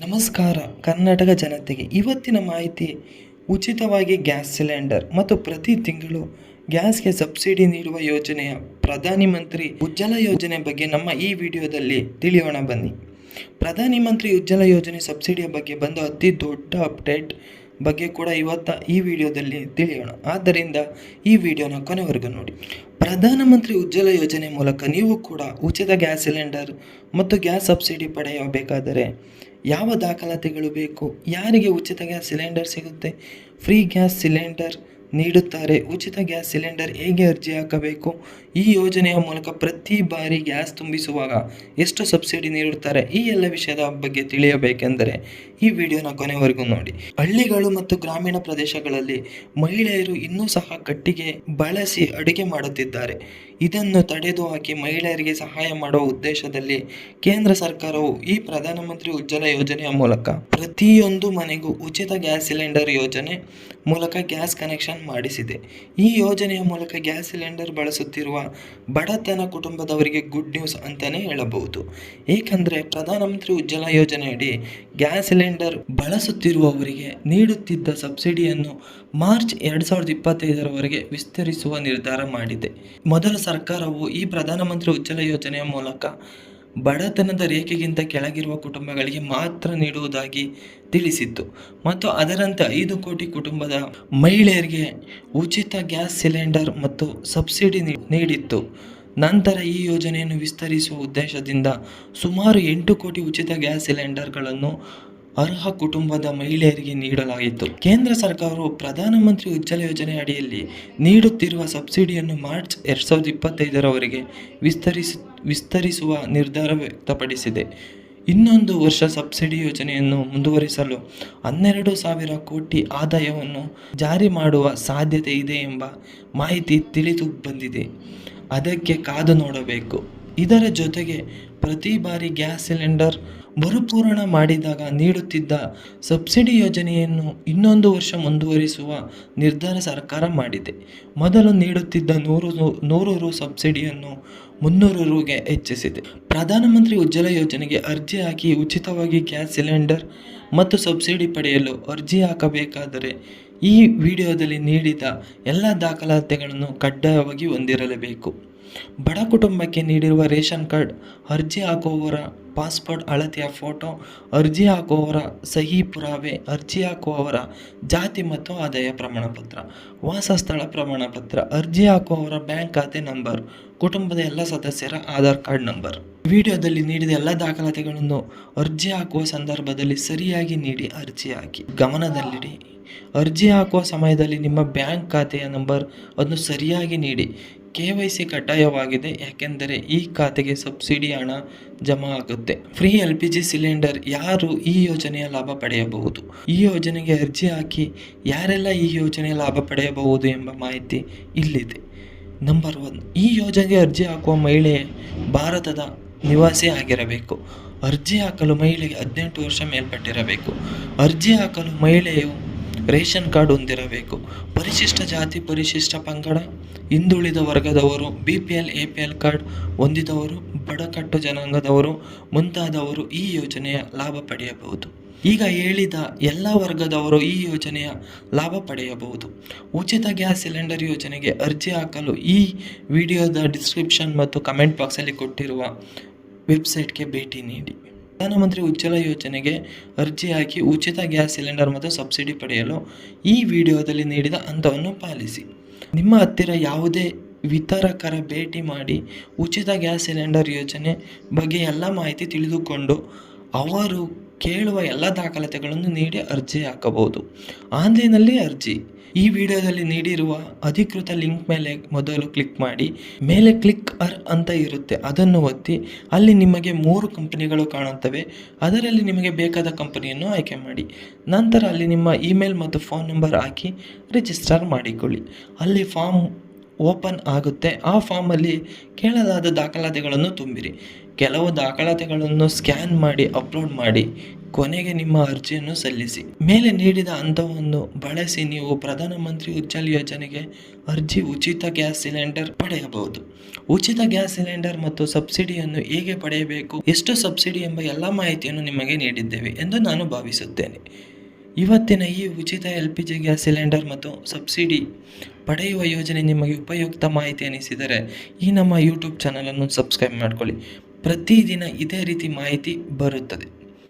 ನಮಸ್ಕಾರ. ಕರ್ನಾಟಕ ಜನತೆಗೆ ಇವತ್ತಿನ ಮಾಹಿತಿ, ಉಚಿತವಾಗಿ ಗ್ಯಾಸ್ ಸಿಲಿಂಡರ್ ಮತ್ತು ಪ್ರತಿ ತಿಂಗಳು ಗ್ಯಾಸ್ಗೆ ಸಬ್ಸಿಡಿ ನೀಡುವ ಯೋಜನೆಯ ಪ್ರಧಾನಿ ಮಂತ್ರಿ ಉಜ್ವಲ ಯೋಜನೆ ಬಗ್ಗೆ ನಮ್ಮ ಈ ವಿಡಿಯೋದಲ್ಲಿ ತಿಳಿಯೋಣ ಬನ್ನಿ. ಪ್ರಧಾನಿ ಮಂತ್ರಿ ಉಜ್ವಲ ಯೋಜನೆ ಸಬ್ಸಿಡಿಯ ಬಗ್ಗೆ ಬಂದ ಅತಿ ದೊಡ್ಡ ಅಪ್ಡೇಟ್ ಬಗ್ಗೆ ಕೂಡ ಇವತ್ತ ಈ ವಿಡಿಯೋದಲ್ಲಿ ತಿಳಿಯೋಣ. ಆದ್ದರಿಂದ ಈ ವಿಡಿಯೋನ ಕೊನೆವರೆಗೂ ನೋಡಿ. ಪ್ರಧಾನಮಂತ್ರಿ ಉಜ್ವಲ ಯೋಜನೆ ಮೂಲಕ ನೀವು ಕೂಡ ಉಚಿತ ಗ್ಯಾಸ್ ಸಿಲಿಂಡರ್ ಮತ್ತು ಗ್ಯಾಸ್ ಸಬ್ಸಿಡಿ ಪಡೆಯಬೇಕಾದರೆ ಯಾವ ದಾಖಲಾತಿಗಳು ಬೇಕು? ಯಾರಿಗೆ ಉಚಿತ ಗ್ಯಾಸ್ ಸಿಲಿಂಡರ್ ಸಿಗುತ್ತೆ? ಫ್ರೀ ಗ್ಯಾಸ್ ಸಿಲಿಂಡರ್ ನೀಡುತ್ತಾರೆ. ಉಚಿತ ಗ್ಯಾಸ್ ಸಿಲಿಂಡರ್ ಹೇಗೆ ಅರ್ಜಿ ಹಾಕಬೇಕು? ಈ ಯೋಜನೆಯ ಮೂಲಕ ಪ್ರತಿ ಬಾರಿ ಗ್ಯಾಸ್ ತುಂಬಿಸುವಾಗ ಎಷ್ಟು ಸಬ್ಸಿಡಿ ನೀಡುತ್ತಾರೆ? ಈ ಎಲ್ಲ ವಿಷಯದ ಬಗ್ಗೆ ತಿಳಿಯಬೇಕೆಂದರೆ ಈ ವಿಡಿಯೋನ ಕೊನೆವರೆಗೂ ನೋಡಿ. ಹಳ್ಳಿಗಳು ಮತ್ತು ಗ್ರಾಮೀಣ ಪ್ರದೇಶಗಳಲ್ಲಿ ಮಹಿಳೆಯರು ಇನ್ನೂ ಸಹ ಕಟ್ಟಿಗೆ ಬಳಸಿ ಅಡುಗೆ ಮಾಡುತ್ತಿದ್ದಾರೆ. ಇದನ್ನು ತಡೆದು ಹಾಕಿ ಮಹಿಳೆಯರಿಗೆ ಸಹಾಯ ಮಾಡುವ ಉದ್ದೇಶದಲ್ಲಿ ಕೇಂದ್ರ ಸರ್ಕಾರವು ಈ ಪ್ರಧಾನಮಂತ್ರಿ ಉಜ್ವಲ ಯೋಜನೆಯ ಮೂಲಕ ಪ್ರತಿಯೊಂದು ಮನೆಗೂ ಉಚಿತ ಗ್ಯಾಸ್ ಸಿಲಿಂಡರ್ ಯೋಜನೆ ಮೂಲಕ ಗ್ಯಾಸ್ ಕನೆಕ್ಷನ್ ಮಾಡಿಸಿದೆ. ಈ ಯೋಜನೆಯ ಮೂಲಕ ಗ್ಯಾಸ್ ಸಿಲಿಂಡರ್ ಬಳಸುತ್ತಿರುವ ಬಡತನ ಕುಟುಂಬದವರಿಗೆ ಗುಡ್ ನ್ಯೂಸ್ ಅಂತಲೇ ಹೇಳಬಹುದು. ಏಕೆಂದರೆ ಪ್ರಧಾನಮಂತ್ರಿ ಉಜ್ವಲ ಯೋಜನೆಯಡಿ ಗ್ಯಾಸ್ ಸಿಲಿಂಡರ್ ಬಳಸುತ್ತಿರುವವರಿಗೆ ನೀಡುತ್ತಿದ್ದ ಸಬ್ಸಿಡಿಯನ್ನು ಮಾರ್ಚ್ ಎರಡು ಸಾವಿರದ ಇಪ್ಪತ್ತೈದರವರೆಗೆ ವಿಸ್ತರಿಸುವ ನಿರ್ಧಾರ ಮಾಡಿದೆ. ಮೊದಲ ಸರ್ಕಾರವು ಈ ಪ್ರಧಾನಮಂತ್ರಿ ಉಜ್ವಲ ಯೋಜನೆಯ ಮೂಲಕ ಬಡತನದ ರೇಖೆಗಿಂತ ಕೆಳಗಿರುವ ಕುಟುಂಬಗಳಿಗೆ ಮಾತ್ರ ನೀಡುವುದಾಗಿ ತಿಳಿಸಿತ್ತು. ಮತ್ತು ಅದರಂತೆ ಐದು ಕೋಟಿ ಕುಟುಂಬದ ಮಹಿಳೆಯರಿಗೆ ಉಚಿತ ಗ್ಯಾಸ್ ಸಿಲಿಂಡರ್ ಮತ್ತು ಸಬ್ಸಿಡಿ ನೀಡಿತ್ತು. ನಂತರ ಈ ಯೋಜನೆಯನ್ನು ವಿಸ್ತರಿಸುವ ಉದ್ದೇಶದಿಂದ ಸುಮಾರು ಎಂಟು ಕೋಟಿ ಉಚಿತ ಗ್ಯಾಸ್ ಸಿಲಿಂಡರ್ಗಳನ್ನು ಅರ್ಹ ಕುಟುಂಬದ ಮಹಿಳೆಯರಿಗೆ ನೀಡಲಾಯಿತು. ಕೇಂದ್ರ ಸರ್ಕಾರವು ಪ್ರಧಾನಮಂತ್ರಿ ಉಜ್ವಲ ಯೋಜನೆ ಅಡಿಯಲ್ಲಿ ನೀಡುತ್ತಿರುವ ಸಬ್ಸಿಡಿಯನ್ನು ಮಾರ್ಚ್ ಎರಡು ಸಾವಿರದ ಇಪ್ಪತ್ತೈದರವರೆಗೆ ವಿಸ್ತರಿಸಿ, ವಿಸ್ತರಿಸುವ ನಿರ್ಧಾರ ವ್ಯಕ್ತಪಡಿಸಿದೆ. ಇನ್ನೊಂದು ವರ್ಷ ಸಬ್ಸಿಡಿ ಯೋಜನೆಯನ್ನು ಮುಂದುವರಿಸಲು ಹನ್ನೆರಡು ಸಾವಿರ ಕೋಟಿ ಆದಾಯವನ್ನು ಜಾರಿ ಮಾಡುವ ಸಾಧ್ಯತೆ ಇದೆ ಎಂಬ ಮಾಹಿತಿ ತಿಳಿದು ಬಂದಿದೆ. ಅದಕ್ಕೆ ಕಾದು ನೋಡಬೇಕು. ಇದರ ಜೊತೆಗೆ ಪ್ರತಿ ಬಾರಿ ಗ್ಯಾಸ್ ಸಿಲಿಂಡರ್ ಮರುಪೂರಣ ಮಾಡಿದಾಗ ನೀಡುತ್ತಿದ್ದ ಸಬ್ಸಿಡಿ ಯೋಜನೆಯನ್ನು ಇನ್ನೊಂದು ವರ್ಷ ಮುಂದುವರಿಸುವ ನಿರ್ಧಾರ ಸರ್ಕಾರ ಮಾಡಿದೆ. ಮೊದಲು ನೀಡುತ್ತಿದ್ದ ನೂರು ನೂರು ರು ಸಬ್ಸಿಡಿಯನ್ನು ಮುನ್ನೂರು ರುಗೆ ಹೆಚ್ಚಿಸಿದೆ. ಪ್ರಧಾನಮಂತ್ರಿ ಉಜ್ವಲ ಯೋಜನೆಗೆ ಅರ್ಜಿ ಹಾಕಿ ಉಚಿತವಾಗಿ ಗ್ಯಾಸ್ ಸಿಲಿಂಡರ್ ಮತ್ತು ಸಬ್ಸಿಡಿ ಪಡೆಯಲು ಅರ್ಜಿ ಹಾಕಬೇಕಾದರೆ ಈ ವಿಡಿಯೋದಲ್ಲಿ ನೀಡಿದ ಎಲ್ಲ ದಾಖಲಾತಿಗಳನ್ನು ಕಡ್ಡಾಯವಾಗಿ ಹೊಂದಿರಲೇಬೇಕು. ಬಡ ಕುಟುಂಬಕ್ಕೆ ನೀಡಿರುವ ರೇಷನ್ ಕಾರ್ಡ್ ಅರ್ಜಿ ಹಾಕುವವರ ಪಾಸ್ಪೋರ್ಟ್ ಅಳತೆಯ ಫೋಟೋ, ಅರ್ಜಿ ಹಾಕುವವರ ಸಹಿ ಪುರಾವೆ, ಅರ್ಜಿ ಹಾಕುವವರ ಜಾತಿ ಮತ್ತು ಆದಾಯ ಪ್ರಮಾಣಪತ್ರ, ವಾಸಸ್ಥಳ ಪ್ರಮಾಣಪತ್ರ, ಅರ್ಜಿ ಹಾಕುವವರ ಬ್ಯಾಂಕ್ ಖಾತೆ ನಂಬರ್, ಕುಟುಂಬದ ಎಲ್ಲ ಸದಸ್ಯರ ಆಧಾರ್ ಕಾರ್ಡ್ ನಂಬರ್. ವಿಡಿಯೋದಲ್ಲಿ ನೀಡಿದ ಎಲ್ಲ ದಾಖಲಾತಿಗಳನ್ನು ಅರ್ಜಿ ಹಾಕುವ ಸಂದರ್ಭದಲ್ಲಿ ಸರಿಯಾಗಿ ನೀಡಿ ಅರ್ಜಿ ಹಾಕಿ. ಗಮನದಲ್ಲಿಡಿ. ಅರ್ಜಿ ಹಾಕುವ ಸಮಯದಲ್ಲಿ ನಿಮ್ಮ ಬ್ಯಾಂಕ್ ಖಾತೆಯ ನಂಬರ್ ಅನ್ನು ಸರಿಯಾಗಿ ನೀಡಿ. ಕೆ ವೈ ಸಿ ಕಡ್ಡಾಯವಾಗಿದೆ, ಯಾಕೆಂದರೆ ಈ ಖಾತೆಗೆ ಸಬ್ಸಿಡಿ ಹಣ ಜಮಾ ಆಗುತ್ತೆ. Free L P G cylinder ಯಾರು ಈ ಯೋಜನೆಯ ಲಾಭ ಪಡೆಯಬಹುದು? ಈ ಯೋಜನೆಗೆ ಅರ್ಜಿ ಹಾಕಿ ಯಾರೆಲ್ಲ ಈ ಯೋಜನೆಯ ಲಾಭ ಪಡೆಯಬಹುದು ಎಂಬ ಮಾಹಿತಿ ಇಲ್ಲಿದೆ. ನಂಬರ್ ಒನ್, ಈ ಯೋಜನೆಗೆ ಅರ್ಜಿ ಹಾಕುವ ಮಹಿಳೆ ಭಾರತದ ನಿವಾಸಿ ಆಗಿರಬೇಕು. ಅರ್ಜಿ ಹಾಕಲು ಮಹಿಳೆಗೆ ಹದಿನೆಂಟು ವರ್ಷ ಮೇಲ್ಪಟ್ಟಿರಬೇಕು. ಅರ್ಜಿ ಹಾಕಲು ಮಹಿಳೆಯು ರೇಷನ್ ಕಾರ್ಡ್ ಹೊಂದಿರಬೇಕು. ಪರಿಶಿಷ್ಟ ಜಾತಿ, ಪರಿಶಿಷ್ಟ ಪಂಗಡ, ಹಿಂದುಳಿದ ವರ್ಗದವರು B P L A P L card ಹೊಂದಿದವರು, ಬಡಕಟ್ಟು ಜನಾಂಗದವರು ಮುಂತಾದವರು ಈ ಯೋಜನೆಯ ಲಾಭ ಪಡೆಯಬಹುದು. ಈಗ ಹೇಳಿದ ಎಲ್ಲ ವರ್ಗದವರು ಈ ಯೋಜನೆಯ ಲಾಭ ಪಡೆಯಬಹುದು. ಉಚಿತ ಗ್ಯಾಸ್ ಸಿಲಿಂಡರ್ ಯೋಜನೆಗೆ ಅರ್ಜಿ ಹಾಕಲು ಈ ವಿಡಿಯೋದ ಡಿಸ್ಕ್ರಿಪ್ಷನ್ ಮತ್ತು ಕಮೆಂಟ್ ಬಾಕ್ಸಲ್ಲಿ ಕೊಟ್ಟಿರುವ ವೆಬ್ಸೈಟ್ಗೆ ಭೇಟಿ ನೀಡಿ. ಪ್ರಧಾನಮಂತ್ರಿ ಉಜ್ವಲ ಯೋಜನೆಗೆ ಅರ್ಜಿ ಹಾಕಿ ಉಚಿತ ಗ್ಯಾಸ್ ಸಿಲಿಂಡರ್ ಮತ್ತು ಸಬ್ಸಿಡಿ ಪಡೆಯಲು ಈ ವಿಡಿಯೋದಲ್ಲಿ ನೀಡಿದ ಹಂತವನ್ನು ಪಾಲಿಸಿ. ನಿಮ್ಮ ಹತ್ತಿರ ಯಾವುದೇ ವಿತರಕರ ಭೇಟಿ ಮಾಡಿ ಉಚಿತ ಗ್ಯಾಸ್ ಸಿಲಿಂಡರ್ ಯೋಜನೆ ಬಗ್ಗೆ ಎಲ್ಲ ಮಾಹಿತಿ ತಿಳಿದುಕೊಂಡು ಅವರು ಕೇಳುವ ಎಲ್ಲ ದಾಖಲಾತಿಗಳನ್ನು ನೀಡಿ ಅರ್ಜಿ ಹಾಕಬಹುದು. ಆನ್ಲೈನಲ್ಲಿ ಅರ್ಜಿ. ಈ ವಿಡಿಯೋದಲ್ಲಿ ನೀಡಿರುವ ಅಧಿಕೃತ ಲಿಂಕ್ ಮೇಲೆ ಮೊದಲು ಕ್ಲಿಕ್ ಮಾಡಿ, ಮೇಲೆ ಕ್ಲಿಕ್ ಅರ್ ಅಂತ ಇರುತ್ತೆ. ಅದನ್ನು ಒತ್ತಿ, ಅಲ್ಲಿ ನಿಮಗೆ ಮೂರು ಕಂಪನಿಗಳು ಕಾಣುತ್ತವೆ. ಅದರಲ್ಲಿ ನಿಮಗೆ ಬೇಕಾದ ಕಂಪನಿಯನ್ನು ಆಯ್ಕೆ ಮಾಡಿ. ನಂತರ ಅಲ್ಲಿ ನಿಮ್ಮ ಇಮೇಲ್ ಮತ್ತು ಫೋನ್ ನಂಬರ್ ಹಾಕಿ ರಿಜಿಸ್ಟರ್ ಮಾಡಿಕೊಳ್ಳಿ. ಅಲ್ಲಿ ಫಾರ್ಮ್ ಓಪನ್ ಆಗುತ್ತೆ. ಆ ಫಾರ್ಮಲ್ಲಿ ಕೇಳಲಾದ ದಾಖಲಾತಿಗಳನ್ನು ತುಂಬಿರಿ. ಕೆಲವು ದಾಖಲಾತಿಗಳನ್ನು ಸ್ಕ್ಯಾನ್ ಮಾಡಿ, ಅಪ್ಲೋಡ್ ಮಾಡಿ. ಕೊನೆಗೆ ನಿಮ್ಮ ಅರ್ಜಿಯನ್ನು ಸಲ್ಲಿಸಿ. ಮೇಲೆ ನೀಡಿದ ಹಂತವನ್ನು ಬಳಸಿ ನೀವು ಪ್ರಧಾನಮಂತ್ರಿ ಉಜ್ವಲ ಯೋಜನೆಗೆ ಅರ್ಜಿ ಉಚಿತ ಗ್ಯಾಸ್ ಸಿಲಿಂಡರ್ ಪಡೆಯಬಹುದು. ಉಚಿತ ಗ್ಯಾಸ್ ಸಿಲಿಂಡರ್ ಮತ್ತು ಸಬ್ಸಿಡಿಯನ್ನು ಹೇಗೆ ಪಡೆಯಬೇಕು, ಎಷ್ಟು ಸಬ್ಸಿಡಿ ಎಂಬ ಎಲ್ಲ ಮಾಹಿತಿಯನ್ನು ನಿಮಗೆ ನೀಡಿದ್ದೇವೆ ಎಂದು ನಾನು ಭಾವಿಸುತ್ತೇನೆ. ಇವತ್ತಿನ ಈ ಉಚಿತ L P G gas cylinder ಮತ್ತು ಸಬ್ಸಿಡಿ ಪಡೆಯುವ ಯೋಜನೆ ನಿಮಗೆ ಉಪಯುಕ್ತ ಮಾಹಿತಿ ಅನಿಸಿದರೆ ಈ ನಮ್ಮ ಯೂಟ್ಯೂಬ್ ಚಾನಲನ್ನು ಸಬ್ಸ್ಕ್ರೈಬ್ ಮಾಡಿಕೊಳ್ಳಿ. ಪ್ರತಿದಿನ ಇದೇ ರೀತಿ ಮಾಹಿತಿ ಬರುತ್ತದೆ.